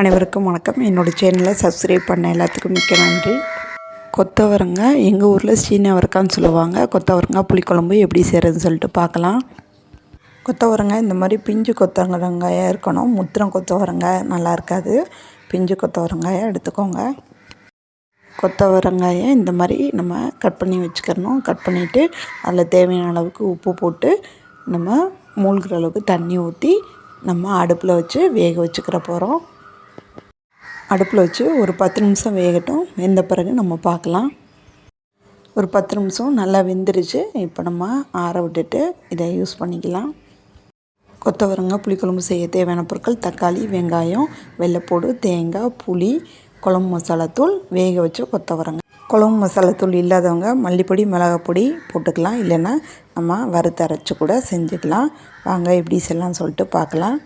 அனைவருக்கும் வணக்கம். என்னோடய சேனலை சப்ஸ்கிரைப் பண்ண எல்லாத்துக்கும் மிக்க நன்றி. கொத்தவரங்காய் எங்கள் ஊரில் சீனவரக்கான்னு சொல்லுவாங்க. கொத்தவரங்காய் புளிக்குழம்பு எப்படி செய்கிறதுன்னு சொல்லிட்டு பார்க்கலாம். கொத்தவரங்காய் இந்த மாதிரி பிஞ்சு கொத்தவரங்காயாக இருக்கணும். முத்திரம் கொத்தவரங்காய் நல்லா இருக்காது. பிஞ்சு கொத்தவரங்காயை எடுத்துக்கோங்க. கொத்தவரங்காயை இந்த மாதிரி நம்ம கட் பண்ணி வச்சுக்கிறணும் கட் பண்ணிவிட்டு அதில் தேவையான அளவுக்கு உப்பு போட்டு நம்ம மூழ்கிற அளவுக்கு தண்ணி ஊற்றி நம்ம அடுப்பில் வச்சு வேக வச்சுக்கிற போகிறோம் அடுப்பில் வச்சு ஒரு பத்து நிமிஷம் வேகட்டும். வெந்த பிறகு நம்ம பார்க்கலாம். ஒரு பத்து நிமிஷம் நல்லா வெந்துருச்சு. இப்போ நம்ம ஆற விட்டுட்டு இதை யூஸ் பண்ணிக்கலாம். கொத்தவரங்காய் புளிக்குழம்பு செய்ய தேவையான பொருட்கள் தக்காளி வெங்காயம் வெள்ளைப்பூடு தேங்காய் புளி குழம்பு மசாலாத்தூள் வேக வச்சு கொத்தவரங்காய். குழம்பு மசாலாத்தூள் இல்லாதவங்க மல்லிப்பொடி மிளகாப்பொடி போட்டுக்கலாம். இல்லைன்னா நம்ம வறுத்து அரைச்சி கூட செஞ்சுக்கலாம். வாங்க எப்படி செய்யலாம்னு சொல்லிட்டு பார்க்கலாம்.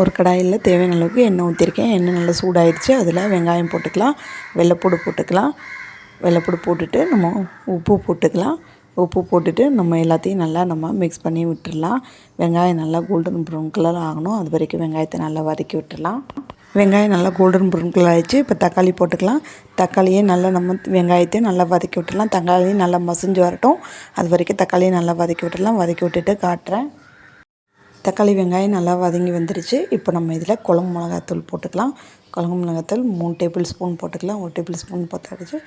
ஒரு கடாயில் தேவையான அளவுக்கு எண்ணெய் ஊற்றிருக்கேன். எண்ணெய் நல்லா சூடாயிடுச்சு அதில் வெங்காயம் போட்டுக்கலாம். வெள்ளைப்பூடு போட்டுக்கலாம். வெள்ளைப்பூடு போட்டுட்டு நம்ம உப்பு போட்டுக்கலாம். உப்பு போட்டுட்டு நம்ம எல்லாத்தையும் நல்லா நம்ம மிக்ஸ் பண்ணி விட்டுடலாம். வெங்காயம் நல்லா கோல்டன் ப்ரௌன் கலர் ஆகணும். அது வரைக்கும் வெங்காயத்தை நல்லா வதக்கி விட்டுடலாம். வெங்காயம் நல்லா கோல்டன் ப்ரௌன் கலர் ஆகிடுச்சு இப்போ தக்காளி போட்டுக்கலாம். தக்காளியே நல்லா நம்ம வெங்காயத்தையும் நல்லா வதக்கி விட்டுடலாம். தக்காளியும் நல்லா மசிஞ்சு வரட்டும். அது வரைக்கும் தக்காளியை நல்லா வதக்கி விட்டுடலாம். வதக்கி விட்டுட்டு காட்டுறேன். தக்காளி வெங்காயம் நல்லா வதங்கி வந்துருச்சு. இப்போ நம்ம இதில் குழம்பு மிளகாத்தூள் போட்டுக்கலாம். குழம்பு மிளகாத்தூள் மூணு டேபிள் ஸ்பூன் போட்டுக்கலாம். ஒரு டேபிள் ஸ்பூன் பத்தாடிச்சு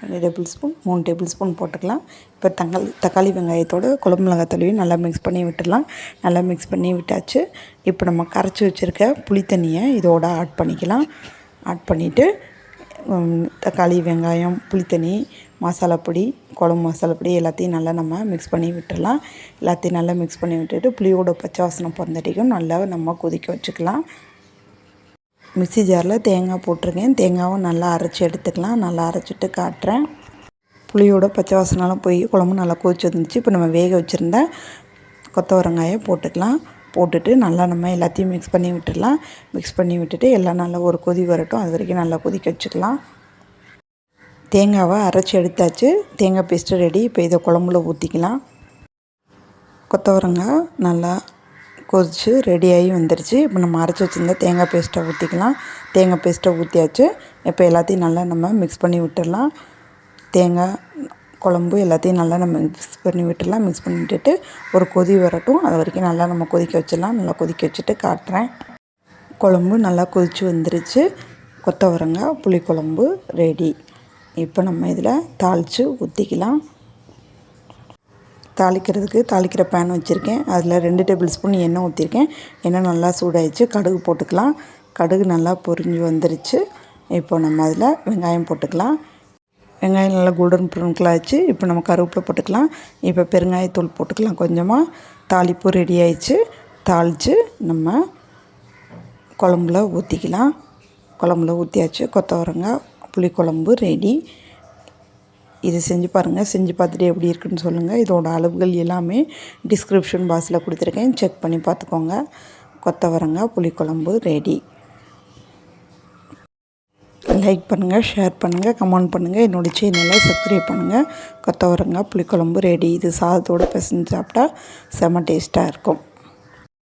ரெண்டு டேபிள் ஸ்பூன் மூணு டேபிள் ஸ்பூன் போட்டுக்கலாம். இப்போ தக்காளி தக்காளி வெங்காயத்தோடு குழம்பு மிளகாத்தூளையும் நல்லா மிக்ஸ் பண்ணி விட்டுடலாம். நல்லா மிக்ஸ் பண்ணி விட்டாச்சு. இப்போ நம்ம கரைச்சி வச்சுருக்க புளி தண்ணியை இதோட ஆட் பண்ணிக்கலாம். ஆட் பண்ணிவிட்டு தக்காளி வெங்காயம் புளித்தண்ணி மசாலா பொடி குழம்பு மசாலா பொடி எல்லாத்தையும் நல்லா நம்ம மிக்ஸ் பண்ணி விட்டுடலாம். எல்லாத்தையும் நல்லா மிக்ஸ் பண்ணி விட்டுட்டு புளியோட பச்சை வாசனை பிறந்தடிக்கும் நல்லா நம்ம கொதிக்க வச்சுக்கலாம். மிக்சி ஜாரில் தேங்காய் போட்டிருக்கேன். தேங்காவும் நல்லா அரைச்சி எடுத்துக்கலாம். நல்லா அரைச்சிட்டு காட்டுறேன். புளியோட பச்சை வாசனெலாம் போய் குழம்பு நல்லா கொதிச்சு வந்துச்சு. இப்போ நம்ம வேக வச்சுருந்த கொத்தவரங்காயை போட்டுக்கலாம். போட்டுட்டு நல்லா நம்ம எல்லாத்தையும் மிக்ஸ் பண்ணி விட்டுடலாம். மிக்ஸ் பண்ணி விட்டுட்டு எல்லாம் நல்லா ஒரு கொதி வரட்டும். அது வரைக்கும் நல்லா கொதிக்க வச்சுக்கலாம். தேங்காவை அரைச்சி எடுத்தாச்சு. தேங்காய் பேஸ்ட்டு ரெடி இப்போ இதை குழம்புல ஊற்றிக்கலாம் கொத்தவரங்காய் நல்லா கொதித்து ரெடியாகி வந்துருச்சு. இப்போ நம்ம அரைச்சி வச்சுருந்த தேங்காய் பேஸ்ட்டை ஊற்றிக்கலாம் தேங்காய் பேஸ்ட்டை ஊற்றியாச்சு இப்போ எல்லாத்தையும் நல்லா நம்ம மிக்ஸ் பண்ணி விட்டுடலாம். தேங்காய் குழம்பு எல்லாத்தையும் நல்லா நம்ம மிக்ஸ் பண்ணி விட்டுடலாம். மிக்ஸ் பண்ணி விட்டுட்டு ஒரு கொதி வரட்டும். அது வரைக்கும் நல்லா நம்ம கொதிக்க வச்சிடலாம். நல்லா கொதிக்க வச்சுட்டு காட்டுறேன். குழம்பு நல்லா கொதித்து வந்துருச்சு. கொத்தவரங்காய் புளிக்குழம்பு ரெடி இப்போ நம்ம இதில் தாளித்து ஊற்றிக்கலாம் தாளிக்கிறதுக்கு தாளிக்கிற பேன் வச்சுருக்கேன். அதில் ரெண்டு டேபிள் ஸ்பூன் எண்ணெய் ஊற்றிருக்கேன் எண்ணெய் நல்லா சூடாயிடுச்சு. கடுகு போட்டுக்கலாம். கடுகு நல்லா பொரிஞ்சு வந்துருச்சு. இப்போ நம்ம அதில் வெங்காயம் போட்டுக்கலாம். வெங்காயம் நல்லா கோல்டன் ப்ரௌன் ஆச்சு இப்போ நம்ம கருவேப்பிலை போட்டுக்கலாம். இப்போ பெருங்காயத்தூள் போட்டுக்கலாம் கொஞ்சமாக தாளிப்பு ரெடி ஆயிடுச்சு. தாளித்து நம்ம குழம்புல ஊற்றிக்கலாம் குழம்புல ஊற்றியாச்சு கொத்தவரங்காய் புளிக்குழம்பு ரெடி இது செஞ்சு பாருங்கள் செஞ்சு பார்த்துட்டு எப்படி இருக்குன்னு சொல்லுங்கள் இதோட அளவுகள் எல்லாமே டிஸ்கிரிப்ஷன் பாக்ஸில் கொடுத்துருக்கேன். செக் பண்ணி பார்த்துக்கோங்க. கொத்தவரங்காய் புளிக்குழம்பு ரெடி லைக் பண்ணுங்கள் ஷேர் பண்ணுங்கள் கமெண்ட் பண்ணுங்கள் என்னோடய சேனலை சப்ஸ்கிரைப் பண்ணுங்கள் கொத்தவரங்காய் புளிக்குழம்பு ரெடி இது சாதத்தோடு பிசைஞ்சு சாப்பிட்டா செம்ம டேஸ்ட்டாக இருக்கும்.